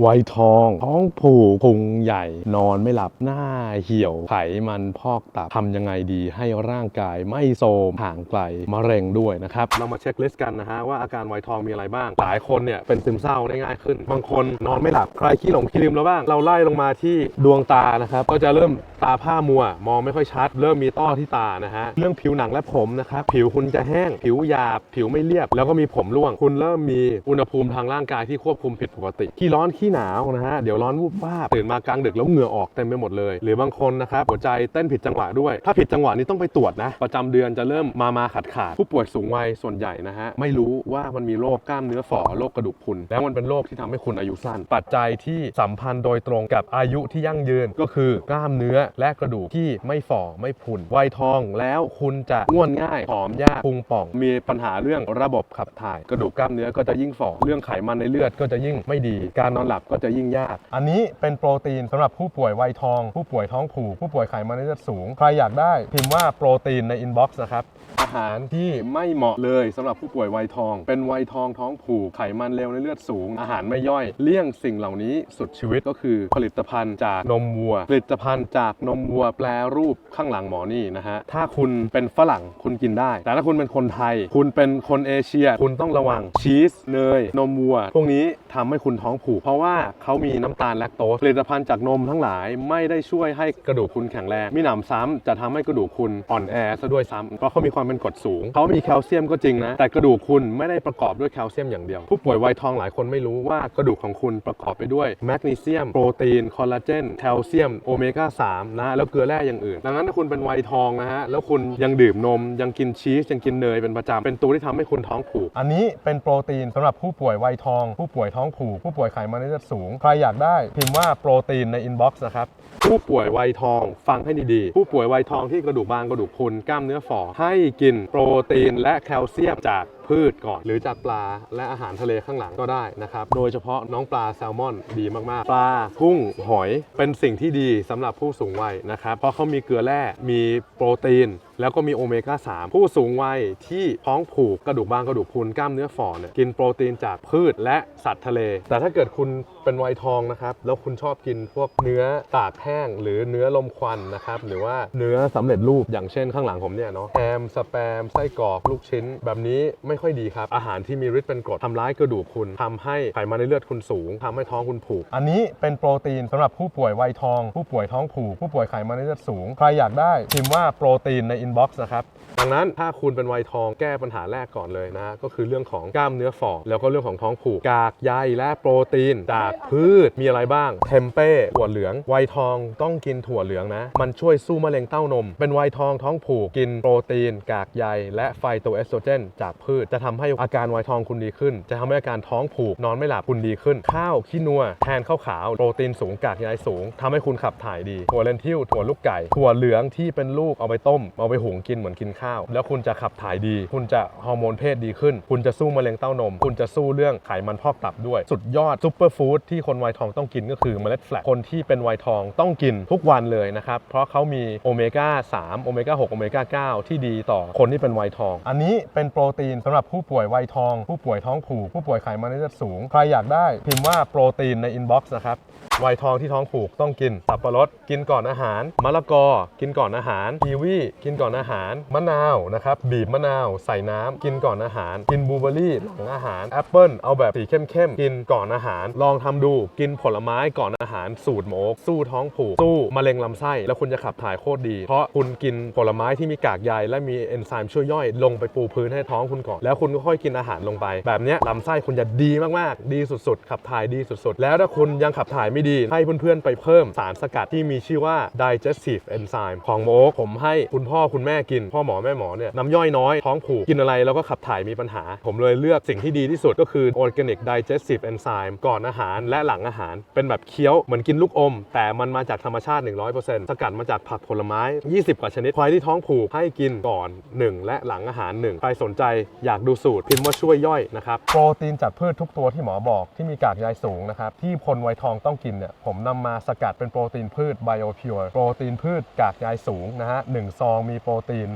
ไวยทองท้องผูกพุงใหญ่ นอนไม่หลับหน้าเหี่ยวไขมันพอกตับทำยังไงดีให้ร่างกายไม่โทรมห่างไกลมะเร็งด้วยนะครับ เรามาเช็คลิสต์กันนะฮะว่าอาการไวยทองมีอะไรบ้าง หลายคนเนี่ยเป็นซึมเศร้าได้ง่ายขึ้น บางคนนอนไม่หลับใครขี้หลงขี้ลืมแล้วบ้าง เราไล่ลงมาที่ดวงตานะครับ ก็จะเริ่มตาผ้ามัว มองไม่ค่อยชัด เริ่มมีต้อที่ตานะฮะเรื่องผิวหนังและผมนะครับผิวคุณจะแห้ง ผิวหยาบ ผิวไม่เรียบ แล้วก็มีผมร่วง คุณเริ่มมีอุณหภูมิทางร่างกายที่ควบคุมผิดปกติขี้ร้อนขี้หนาวนะฮะ เดี๋ยวร้อนวูบวาบตื่นมากลางดึกแล้วเหงื่อออกเต็มไปหมดเลย หรือบางคนนะครับหัวใจเต้นผิดจังหวะด้วย ถ้าผิดจังหวะนี้ต้องไปตรวจนะ ประจำเดือนจะเริ่มมามาขาดขาดผู้ป่วยสูงวัยส่วนใหญ่นะฮะ ไม่รู้ว่ามันมีโรคกล้ามเนื้อฝ่อโรคกระดูกพรุนแล้วมันเป็นโรคที่ทำให้คุณอายุสั้น ปัจจัยที่สัมพันธ์โดยตรงกับอายุที่ยั่งยืนก็คือกล้ามเนื้อและกระดูกที่ไม่ฝ่อไม่พุนวัยทองแล้วคุณจะอ้วนง่ายผอมยากพุงป่อง มีปัญหาเรื่องระบบขับถ่าย กระดูกกล้ามเนื้อก็จะยิ่งฝ่อเรื่องไขมันในเลือดก็จะยิ่งไม่ดีการนอนหลับก็จะยิ่งยาก อันนี้เป็นโปรตีนสำหรับผู้ป่วยวัยทอง ผู้ป่วยท้องผูกผู้ป่วยไขมันในเลือดสูง ใครอยากได้พิมพ์ว่าโปรตีนในอินบ็อกซ์นะครับ อาหารที่ไม่เหมาะเลยสำหรับผู้ป่วยวัยทอง เป็นวัยทองท้องผูกไขมันเร็วในเลือดสูง อาหารไม่ย่อย เลี่ยงสิ่งเหล่านี้สุดชีวิตก็คือผลิตภัณฑ์จากนมวัว ผลิตภัณฑ์จากนมวัวแปรรูปข้างหลังหมอนี่นะฮะถ้าคุณเป็นฝรั่งคุณกินได้ แต่ถ้าคุณเป็นคนไทย คุณเป็นคนเอเชีย คุณต้องระวังชีสเนยนมวัว พวกนี้ทำให้คุณท้องผูกเพราะว่าเขามีน้ำตาลแลคโตสผลิตภัณฑ์จากนมทั้งหลายไม่ได้ช่วยให้กระดูกคุณแข็งแรงมิหนำซ้ำจะทำให้กระดูกคุณอ่อนแอซะด้วยซ้ำเพราะเขามีความเป็นกรดสูงเขามีแคลเซียมก็จริงนะแต่กระดูกคุณไม่ได้ประกอบด้วยแคลเซียมอย่างเดียว ผู้ป่วยวัยทองหลายคนไม่รู้ว่ากระดูกของคุณประกอบไปด้วยแมกนีเซียมโปรตีนคอลลาเจนแคลเซียมโอเมก้า3นะแล้วเกลือแร่อย่างอื่น ดังนั้นถ้าคุณเป็นวัยทองนะฮะแล้วคุณยังดื่มนม ยังกินชีสยังกินเนยเป็นประจำเป็นตัวที่ทำให้คุณท้องผูกอันนี้เป็นโปรตีนสำหรับผู้ป่วยวัยทอง ผู้ป่วยท้องผูกผู้ป่วยไขมันเลือดสูง ใครอยากได้พิมพ์ว่าโปรตีนในอินบ็อกซ์นะครับ ผู้ป่วยวัยทองฟังให้ดีๆ ผู้ป่วยวัยทองที่กระดูกบางกระดูกพรุนกล้ามเนื้อฝ่อให้กินโปรตีนและแคลเซียมจากพืชก่อน หรือจากปลาและอาหารทะเลข้างหลังก็ได้นะครับ โดยเฉพาะน้องปลาแซลมอนดีมากๆ ปลากุ้งหอยเป็นสิ่งที่ดีสำหรับผู้สูงวัยนะครับเพราะเขามีเกลือแร่มีโปรตีน แล้วก็มีโอเมก้า 3 ผู้สูงวัยที่ท้องผูกกระดูกบางกระดูกพุนกล้ามเนื้อฝ่อเนี่ยกินโปรตีนจากพืชและสัตว์ทะเล แต่ถ้าเกิดคุณ เป็นวัยทองนะครับ แล้วคุณชอบกินพวกเนื้อตากแห้งหรือเนื้อลมควันนะครับ หรือว่าเนื้อสำเร็จรูปอย่างเช่นข้างหลังผมเนี่ยเนาะแฮมสแปมไส้กรอกลูกชิ้น แบบนี้ไม่ค่อยดีครับ อาหารที่มีฤทธิ์เป็นกรดทำร้ายกระดูกคุณทำให้ไขมันในเลือดคุณสูงทำให้ท้องคุณผูก อันนี้เป็นโปรตีนสำหรับผู้ป่วยวัยทอง ผู้ป่วยท้องผูก ผู้ป่วยไขมันในเลือดสูง ใครอยากได้พิมพ์ว่าโปรตีนในอินบ็อกซ์นะครับดังนั้นถ้าคุณเป็นวัยทองแก้ปัญหาแรกก่อนเลยนะก็คือเรื่องของกล้ามเนื้อฝ่อแล้วก็เรื่องของท้องผูกกากใยและโปรตีนจากพืชมีอะไรบ้าง เทมเป้ถั่วเหลือง ไวยทองต้องกินถั่วเหลืองนะ มันช่วยสู้มะเร็งเต้านม เป็นไวยทองท้องผูกกินโปรตีน กากใย และไฟโตเอสโตรเจน จากพืชจะทำให้อาการไวยทองคุณดีขึ้น จะทำให้อาการท้องผูกนอนไม่หลับคุณดีขึ้น ข้าวขี้นัว แทนข้าวขาวโปรตีนสูงกากใยสูงทำให้คุณขับถ่ายดีถั่วเลนทิลถั่วลูกไก่ถั่วเหลืองที่เป็นลูกเอาไปต้ม เอาไปหุงกินเหมือนกินข้าว แล้วคุณจะขับถ่ายดี คุณจะฮอร์โมนเพศดีขึ้น คุณจะสู้มะเร็งเต้านม คุณจะสู้เรื่องไขมันพอกตับด้วย สุดยอดซุปเปอร์ฟู้ดที่คนวัยทองต้องกินก็คือเมล็ดแฟลกคนที่เป็นวัยทองต้องกินทุกวันเลยนะครับ เพราะเขามีโอเมก้า3โอเมก้า6โอเมก้า9ที่ดีต่อคนที่เป็นวัยทอง อันนี้เป็นโปรตีนสำหรับผู้ป่วยวัยทอง ผู้ป่วยท้องผูกผู้ป่วยไขมันในเลือดสูง ใครอยากได้พิมพ์ว่าโปรตีนในอินบ็อกซ์นะครับวัยทองที่ท้องผูกต้องกินสับปะรดกินก่อนอาหารมะละกอ กินก่อนอาหารกีวีกินก่อนอาหาร มะนาวนะครับบีบมะนาว ใส่น้ำกินก่อนอาหาร กินบลูเบอร์รี่หลังอาหารแอปเปิลเอาแบบสีเข้มๆกินก่อนอาหารลองทำดูกินผลไม้ก่อนอาหารสูตรโมก สู้ท้องผูก สู้มะเร็งลำไส้ แล้วคุณจะขับถ่ายโคตรดี เพราะคุณกินผลไม้ที่มีกากใยและมีเอนไซม์ช่วยย่อยลงไปปูพื้นให้ท้องคุณก่อน แล้วคุณก็ค่อยกินอาหารลงไป แบบนี้ลำไส้คุณจะดีมาก ๆ ดีสุด ๆ ขับถ่ายดีสุด ๆ แล้วถ้าคุณยังขับถ่ายไม่ดี ให้เพื่อน ๆ ไปเพิ่มสารสกัดที่มีชื่อว่า digestive enzyme ของโมกผมให้คุณพ่อคุณแม่กิน พ่อหมอแม่หมอเนี่ยน้ำย่อยน้อย ท้องผูก กินอะไรแล้วก็ขับถ่ายมีปัญหา ผมเลยเลือกสิ่งที่ดีที่สุดก็คือ organic digestive enzyme ก่อนอาหารและหลังอาหาร เป็นแบบเคี้ยวเหมือนกินลูกอม แต่มันมาจากธรรมชาติ 100%สกัดมาจากผักผลไม้ 20 กว่าชนิดใครที่ท้องผูกให้กินก่อน 1 และหลังอาหาร 1 ใครสนใจอยากดูสูตรพิมพ์ว่าช่วยย่อยนะครับโปรตีนจากพืชทุกตัวที่หมอบอกที่มีกากใยสูงนะครับที่คนวัยทองต้องกินเนี่ยผมนำมาสกัดเป็นโปรตีนพืช BioPure โปรตีนพืชกากใยสูงนะฮะหนึ่งซองมีโปรตีน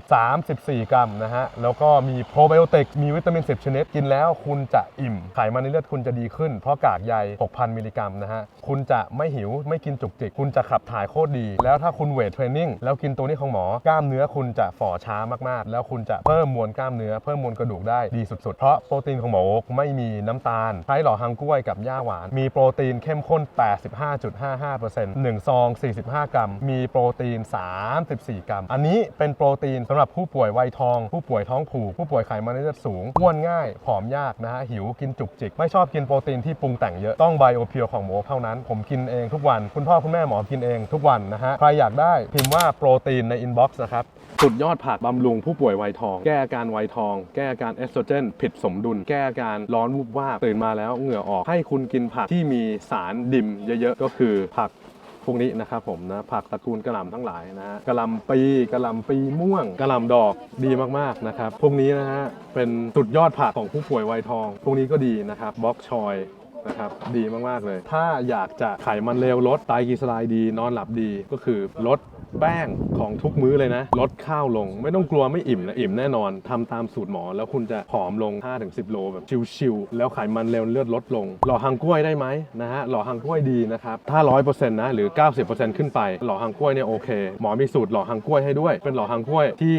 34 กรัมนะฮะแล้วก็มีโปรไบโอติกมีวิตามิน 10 ชนิดกินแล้วคุณจะอิ่มไขมันในเลือดคุณจะดีขึ้น เพราะกากใย6,000 มิลลิกรัมนะฮะ คุณจะไม่หิวไม่กินจุกจิก คุณจะขับถ่ายโคตรดี แล้วถ้าคุณเวทเทรนนิ่งแล้วกินตัวนี้ของหมอกล้ามเนื้อคุณจะฝ่อช้ามากๆ แล้วคุณจะเพิ่มมวลกล้ามเนื้อเพิ่มมวลกระดูกได้ดีสุดๆ เพราะโปรตีนของหมอโอ๊คไม่มีน้ำตาลใช้หล่อฮังกล้วยกับหญ้าหวาน มีโปรตีนเข้มข้น 85.55% 1 ซอง 45 กรัม มีโปรตีน 34 กรัม อันนี้เป็นโปรตีนสำหรับผู้ป่วยวัยทอง ผู้ป่วยท้องผูกผู้ป่วยไขมันในเลือดสูงอ้วนง่ายผอมยากนะฮะหิวกินจุกจิก ไม่ชอบกินโปรตีนที่ปรุงแต่งเยอะต้องไบโอเพียวของหมูเท่านั้น ผมกินเองทุกวัน คุณพ่อคุณแม่หมอกินเองทุกวันนะฮะ ใครอยากได้พิมพ์ว่าโปรตีนในอินบ็อกซ์นะครับสุดยอดผักบำรุงผู้ป่วยไวทอง แก้อาการไวทอง แก้อาการเอสโตรเจน ผิดสมดุล แก้อาการร้อนวูบวาบตื่นมาแล้วเหงื่อออก ให้คุณกินผักที่มีสารดิมเยอะๆ ก็คือผักพวกนี้นะครับผมนะผักตระกูลกระหล่ำทั้งหลายนะฮะกระหล่ำปีกระหล่ำปีม่วงกระหล่ำดอกดีมากๆนะครับพวกนี้นะฮะเป็นสุดยอดผักของผู้ป่วยไวทอง พวกนี้ก็ดีนะครับบล็อกชอย นะครับดีมากๆเลย ถ้าอยากจะไขมันเลวลดไตรกลีเซอไรด์ดี นอนหลับดีก็คือลดแป้งของทุกมื้อเลยนะ ลดข้าวลง ไม่ต้องกลัวไม่อิ่มนะ อิ่มแน่นอนทำตามสูตรหมอ แล้วคุณจะผอมลง 5-10 โลแบบชิวๆแล้วไขมันเลวเลือดลดลง หล่อหังกล้วยได้ไหมนะฮะหล่อหังกล้วยดีนะครับ ถ้า 100%นะ หรือ 90%ขึ้นไป หล่อหังกล้วยเนี่ยโอเค หมอมีสูตรหล่อหังกล้วยให้ด้วย เป็นหล่อหังกล้วยที่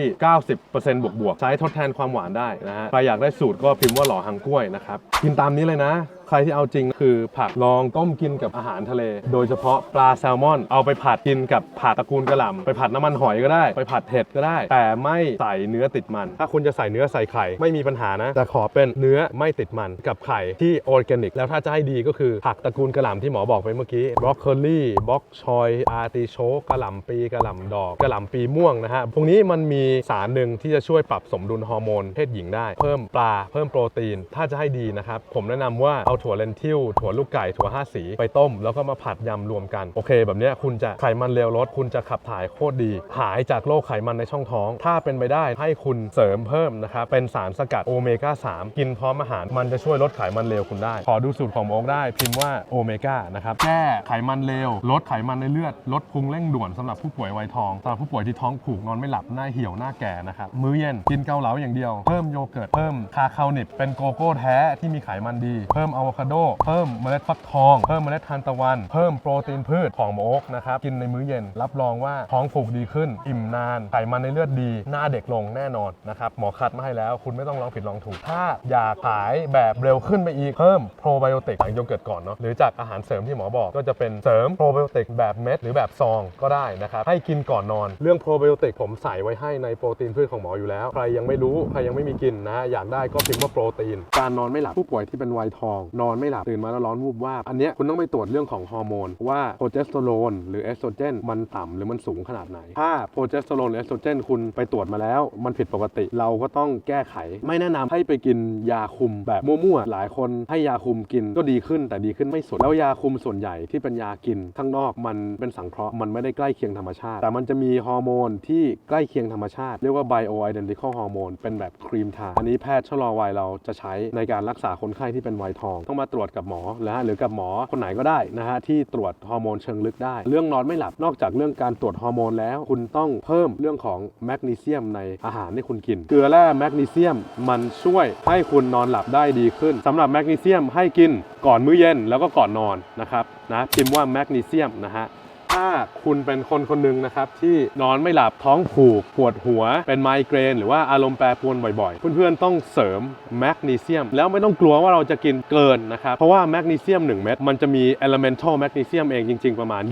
90%บวกๆใช้ทดแทนความหวานได้นะฮะใครอยากได้สูตรก็พิมพ์ว่าหล่อหังกล้วยนะครับกินตามนี้เลยนะใครที่เอาจริงคือผักลองต้มกินกับอาหารทะเล โดยเฉพาะปลาแซลมอน เอาไปผัดกินกับผักตระกูลกระหล่ำไปผัดน้ำมันหอยก็ได้ ไปผัดเห็ดก็ได้ แต่ไม่ใส่เนื้อติดมัน ถ้าคุณจะใส่เนื้อใส่ไข่ไม่มีปัญหานะ แต่ขอเป็นเนื้อไม่ติดมันกับไข่ที่ออร์แกนิก แล้วถ้าจะให้ดีก็คือผักตระกูลกระหล่ำที่หมอบอกไปเมื่อกี้บรอกโคลีบล็อกชอยอาร์ติโชกกระหล่ำปีกระหล่ำดอกกระหล่ำปีม่วงนะฮะพวกนี้มันมีสารหนึ่งที่จะช่วยปรับสมดุลฮอร์โมนเพศหญิงได้ เพิ่มปลาเพิ่มโปรตีน ถ้าจะให้ดีนะครับผมแนะนำว่าเอาถั่วเลนทิลถั่วลูกไก่ถั่วห้าสีไปต้ม แล้วก็มาผัดยำรวมกันโอเค แบบเนี้ยคุณจะไขมันเลวลดคุณจะขับถ่ายโคตรดี หายจากโรคไขมันในช่องท้อง ถ้าเป็นไปได้ให้คุณเสริมเพิ่มนะครับเป็นสารสกัดโอเมก้า3 กินพร้อมอาหารมันจะช่วยลดไขมันเลวคุณได้ ขอดูสูตรของโอ๊กได้พิมพ์ว่าโอเมก้านะครับแก้ไขมันเลวลดไขมันในเลือดลดพุงเร่งด่วนสำหรับผู้ป่วยวัยทองสำหรับผู้ป่วยที่ท้องผูกนอนไม่หลับหน้าเหี่ยวหน้าแก่นะครับมื้อเย็นกินเกาเหลาอย่างเดียว เพิ่มโยเกิร์ตเพิ่มคาคานิบเป็นโกโก้แท้ที่มีไขมันดี เพิ่มอะโวคาโด เพิ่มเมล็ดฟักทอง เพิ่มเมล็ดทานตะวัน เพิ่มโปรตีนพืชของโมโอ๊กนะครับ กินในมื้อเย็น รับรองว่าท้องผูกดีขึ้น อิ่มนาน ไขมันในเลือดดี หน้าเด็กลงแน่นอนนะครับ หมอคัดมาให้แล้ว คุณไม่ต้องลองผิดลองถูก ถ้าอยากขายแบบเร็วขึ้นไปอีก เพิ่มโปรไบโอติกจากโยเกิร์ตก่อนเนาะ หรือจากอาหารเสริมที่หมอบอก ก็จะเป็นเสริมโปรไบโอติกแบบเม็ดหรือแบบซองก็ได้นะครับ ให้กินก่อนนอน เรื่องโปรไบโอติกผมใส่ไว้ให้ในโปรตีนพืชของหมออยู่แล้ว ใครยังไม่รู้ ใครยังไม่มีกินนะ อยากได้ก็พิมพ์ว่าโปรตีน การนอนไม่หลับผู้ป่วยที่เป็นวัยทองนอนไม่หลับ ตื่นมาแล้วร้อนวูบวาบอันเนี้ยคุณต้องไปตรวจเรื่องของฮอร์โมน ว่าโปรเจสเตอโรนหรือเอสโตรเจนมันต่ำหรือมันสูงขนาดไหน ถ้าโปรเจสเตอโรนหรือเอสโตรเจนคุณไปตรวจมาแล้ว มันผิดปกติ เราก็ต้องแก้ไข ไม่แนะนำให้ไปกินยาคุมแบบมั่วๆหลายคนให้ยาคุมกินก็ดีขึ้นแต่ดีขึ้นไม่สุด แล้วยาคุมส่วนใหญ่ที่เป็นยากินข้างนอกมันเป็นสังเคราะห์มันไม่ได้ใกล้เคียงธรรมชาติ แต่มันจะมีฮอร์โมนที่ใกล้เคียงธรรมชาติ เรียกว่า bio identical hormone เป็นแบบครีมทาอันนี้แพทย์ชะลอวัยเราจะใช้ในการรักษาคนไข้ที่เป็นวัยทองต้องมาตรวจกับหมอนะฮะหรือกับหมอคนไหนก็ได้นะฮะที่ตรวจฮอร์โมนเชิงลึกได้ เรื่องนอนไม่หลับนอกจากเรื่องการตรวจฮอร์โมนแล้วคุณต้องเพิ่มเรื่องของแมกนีเซียมในอาหารที่คุณกิน เกลือแร่แมกนีเซียมมันช่วยให้คุณนอนหลับได้ดีขึ้นสำหรับแมกนีเซียมให้กินก่อนมื้อเย็นแล้วก็ก่อนนอนนะครับนะพิมพ์ว่าแมกนีเซียมนะฮะ ถ้าคุณเป็นคนคนหนึ่งนะครับที่นอนไม่หลับท้องผูกปวดหัว เป็นไมเกรน หรือว่าอารมณ์แปรปรวนบ่อยๆ เพื่อนๆต้องเสริมแมกนีเซียม แล้วไม่ต้องกลัวว่าเราจะกินเกินนะครับเพราะว่าแมกนีเซียม 1 เม็ดมันจะมี elemental แมกนีเซียมเองจริง ๆ ประมาณ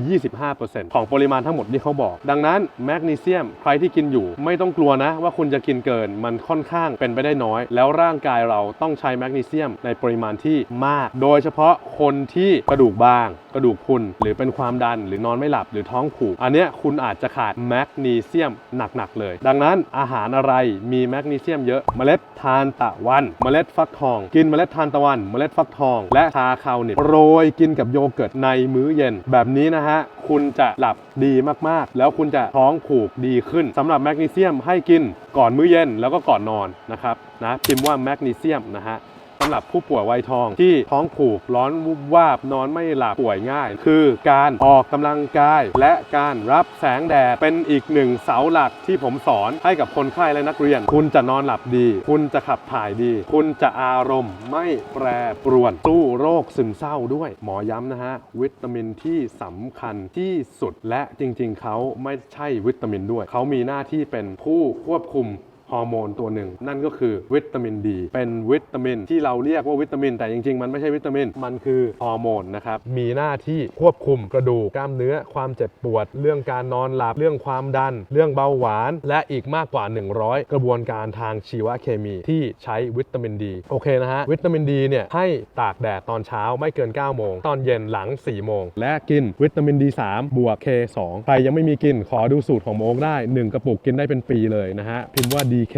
25%ของปริมาณทั้งหมดที่เขาบอก ดังนั้นแมกนีเซียมใครที่กินอยู่ไม่ต้องกลัวนะ ว่าคุณจะกินเกินมันค่อนข้างเป็นไปได้น้อย แล้วร่างกายเราต้องใช้แมกนีเซียมในปริมาณที่มาก โดยเฉพาะคนที่กระดูกบาง กระดูกพุนหรือเป็นความดันหรือนอนไม่หลับหรือท้องผูก อันเนี้ยคุณอาจจะขาดแมกนีเซียมหนักๆเลย ดังนั้นอาหารอะไรมีแมกนีเซียมเยอะ เมล็ดทานตะวัน เมล็ดฟักทอง กินเมล็ดทานตะวัน เมล็ดฟักทอง และชาคาวนิดโรยกินกับโยเกิร์ตในมื้อเย็น แบบนี้นะฮะ คุณจะหลับดีมากๆ แล้วคุณจะท้องผูกดีขึ้นสำหรับแมกนีเซียมให้กินก่อนมื้อเย็นแล้วก็ก่อนนอนนะครับนะพิมพ์ว่าแมกนีเซียมนะฮะ สำหรับผู้ป่วยวัยทองที่ท้องผูกร้อนวุบวาบนอนไม่หลับป่วยง่าย คือการออกกำลังกาย และการรับแสงแดดเป็นอีกหนึ่งเสาหลักที่ผมสอนให้กับคนไข้และนักเรียน คุณจะนอนหลับดี คุณจะขับถ่ายดี คุณจะอารมณ์ไม่แปรปรวนสู้โรคซึมเศร้าด้วย หมอย้ำนะฮะ วิตามินที่สำคัญที่สุดและจริงๆ เขาไม่ใช่วิตามินด้วย เขามีหน้าที่เป็นผู้ควบคุม ฮอร์โมนตัวหนึ่ง นั่นก็คือวิตามินดี เป็นวิตามินที่เราเรียกว่าวิตามิน แต่จริงๆ มันไม่ใช่วิตามิน มันคือฮอร์โมนนะครับ มีหน้าที่ควบคุมกระดูกกล้ามเนื้อ ความเจ็บปวด เรื่องการนอนหลับ เรื่องความดัน เรื่องเบาหวาน และอีกมากกว่า 100 กระบวนการทางชีวเคมีที่ใช้วิตามินดีโอเคนะฮะ วิตามินดีเนี่ยให้ตากแดดตอนเช้าไม่เกิน 9 โมง ตอนเย็นหลัง 4 โมง และกินวิตามิน D3 บวก K2 ใครยังไม่มีกินขอดูสูตรของโมกได้ 1 กระปุกกินได้เป็นปีเลยนะฮะ พิมพ์ว่าดี DK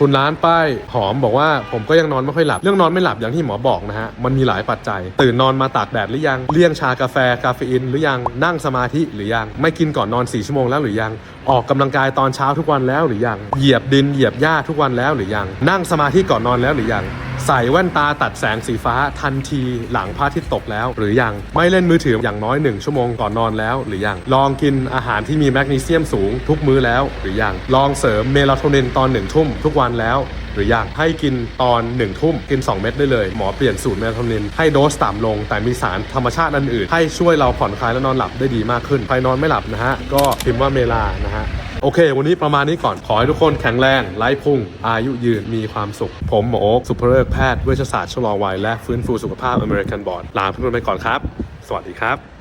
คุณร้านป้ายหอมบอกว่าผมก็ยังนอนไม่ค่อยหลับ เรื่องนอนไม่หลับอย่างที่หมอบอกนะฮะ มันมีหลายปัจจัย ตื่นนอนมาตากแดดหรือยัง เลี่ยงชากาแฟคาเฟอีนหรือยัง นั่งสมาธิหรือยัง ไม่กินก่อนนอน4ชั่วโมงแล้วหรือยัง ออกกำลังกายตอนเช้าทุกวันแล้วหรือยัง เหยียบดินเหยียบหญ้าทุกวันแล้วหรือยัง นั่งสมาธิก่อนนอนแล้วหรือยังใส่แว่นตาตัดแสงสีฟ้าทันทีหลังพระอาทิตย์ตกแล้ว หรือยังไม่เล่นมือถืออย่างน้อย 1 ชั่วโมงก่อนนอนแล้ว หรือยังลองกินอาหารที่มีแมกนีเซียมสูงทุกมื้อแล้ว หรือยังลองเสริมเมลาโทนินตอนหนึ่งทุ่มทุกวันแล้วหรือยังให้กินตอน1ทุ่มกิน 2 เม็ดได้เลย หมอเปลี่ยนสูตรเมลาโทนินให้โดสต่ำลง แต่มีสารธรรมชาติอันอื่น ให้ช่วยเราผ่อนคลายและนอนหลับได้ดีมากขึ้นใครนอนไม่หลับนะฮะก็พิมพ์ว่าเมลานะฮะ โอเค วันนี้ประมาณนี้ก่อน ขอให้ทุกคนแข็งแรงไร้พุ่ง อายุยืน มีความสุข ผมหมอโอ๊คสุภเริกแพทย์เวชศาสตร์ชะลอวัยและฟื้นฟูสุขภาพอเมริกันบอร์ดลาเพื่อนๆไปก่อนครับ สวัสดีครับ